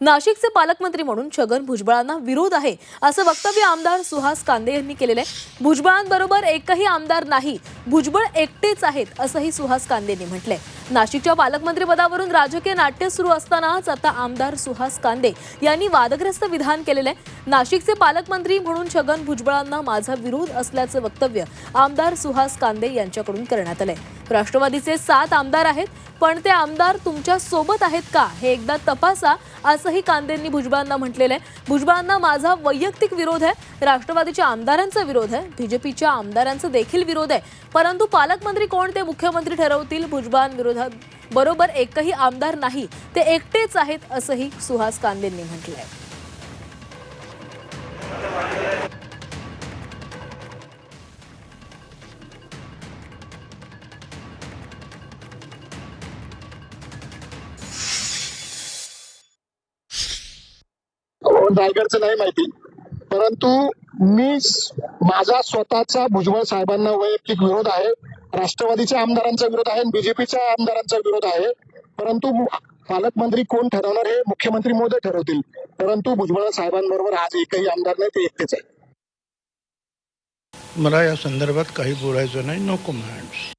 नाशिकचे पालकमंत्री म्हणून छगन भुजबळांना विरोध आहे असं वक्तव्य आमदार सुहास कांदे यांनी केलेलं आहे. भुजबळांबरोबर एकही आमदार नाही भुजबळ एकटेच आहेत असंही सुहास कांदेंनी म्हटलंय. नाशिकच्या पालकमंत्री पदावरून राजकीय नाट्य सुरू असतानाच आता आमदार सुहास कांदे यांनी वादग्रस्त विधान केलेलं आहे. नाशिकचे पालकमंत्री म्हणून छगन भुजबळांना माझा विरोध असल्याचं वक्तव्य आमदार सुहास कांदे यांच्याकडून करण्यात आलंय. राष्ट्रवादीचे सात आमदार आहेत पण ते आमदार तुमच्यासोबत आहेत का? हे एकदा तपासा असंही कांदेंनी भुजबळांना म्हटलेलं आहे. भुजबळांना माझा वैयक्तिक विरोध आहे. राष्ट्रवादीच्या आमदारांचा विरोध आहे. बीजेपीच्या आमदारांचा देखील विरोध आहे. परंतु पालकमंत्री कोण ते मुख्यमंत्री ठरवतील? भुजबळांविरोधात बरोबर एकही आमदार नाही. ते एकटेच आहेत असंही सुहास कांदेंनी म्हटलं आहे रायगडचं नाही माहिती. परंतु मी माझा स्वतःचा भुजबळ साहेबांना वैयक्तिक विरोध आहे. राष्ट्रवादीच्या आमदारांचा विरोध आहे बीजेपीच्या आमदारांचा विरोध आहे. परंतु पालकमंत्री कोण ठरवणार हे मुख्यमंत्री मोदी ठरवतील. परंतु भुजबळ साहेबांबरोबर आज एकही आमदार नाही ते एकटेच आहे. मला या संदर्भात काही बोलायचं नाही. No comments